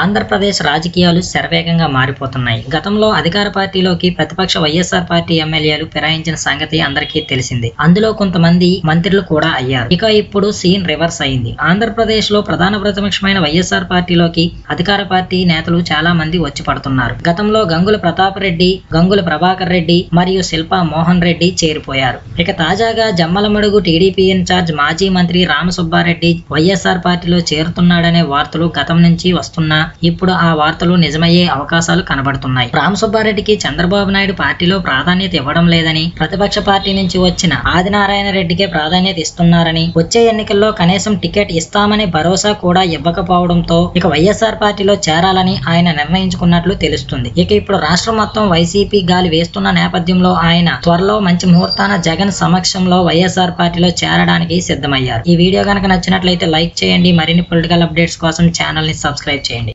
ఆంధ్రప్రదేశ్ రాజకీయాలు శరవేగంగా మారిపోతున్నాయి. గతంలో అధికార పార్టీలోకి ప్రతిపక్ష వైఎస్ఆర్ పార్టీ ఎమ్మెల్యేలు ఫిరాయించిన సంగతి అందరికీ తెలిసింది. అందులో కొంతమంది మంత్రులు కూడా అయ్యారు. ఇక ఇప్పుడు సీన్ రివర్స్ అయింది. ఆంధ్రప్రదేశ్లో ప్రధాన ప్రతిపక్షమైన వైఎస్ఆర్ పార్టీలోకి అధికార పార్టీ నేతలు చాలా మంది వచ్చి పడుతున్నారు. గతంలో గంగుల ప్రతాప్ రెడ్డి గంగుల ప్రభాకర్ రెడ్డి మరియు శిల్పా మోహన్ రెడ్డి చేరిపోయారు. ఇక తాజాగా జమ్మలమడుగు టీడీపీ ఇన్ఛార్జ్ మాజీ మంత్రి రామసుబ్బారెడ్డి వైఎస్ఆర్ పార్టీలో చేరుతున్నాడనే వార్తలు గతం నుంచి వస్తున్నా ఇప్పుడు ఆ వార్తలు నిజమయ్యే అవకాశాలు కనబడుతున్నాయి. రామ్ సుబ్బారెడ్డికి చంద్రబాబు నాయుడు పార్టీలో ప్రాధాన్యత ఇవ్వడం లేదని ప్రతిపక్ష పార్టీ నుంచి వచ్చిన ఆదినారాయణ రెడ్డికే ప్రాధాన్యత ఇస్తున్నారని వచ్చే ఎన్నికల్లో కనీసం టికెట్ ఇస్తామని భరోసా కూడా ఇవ్వకపోవడంతో ఇక వైఎస్ఆర్ పార్టీలో చేరాలని ఆయన నిర్ణయించుకున్నట్లు తెలుస్తుంది. ఇక ఇప్పుడు రాష్ట్రం మొత్తం వైసీపీ గాలి వేస్తున్న నేపథ్యంలో ఆయన త్వరలో మంచి ముహూర్తాన జగన్ సమక్షంలో వైఎస్ఆర్ పార్టీలో చేరడానికి సిద్ధమయ్యారు. ఈ వీడియో కనుక నచ్చినట్లయితే లైక్ చేయండి. మరిన్ని పొలిటికల్ అప్డేట్స్ కోసం ఛానల్ని సబ్స్క్రైబ్ చేయండి.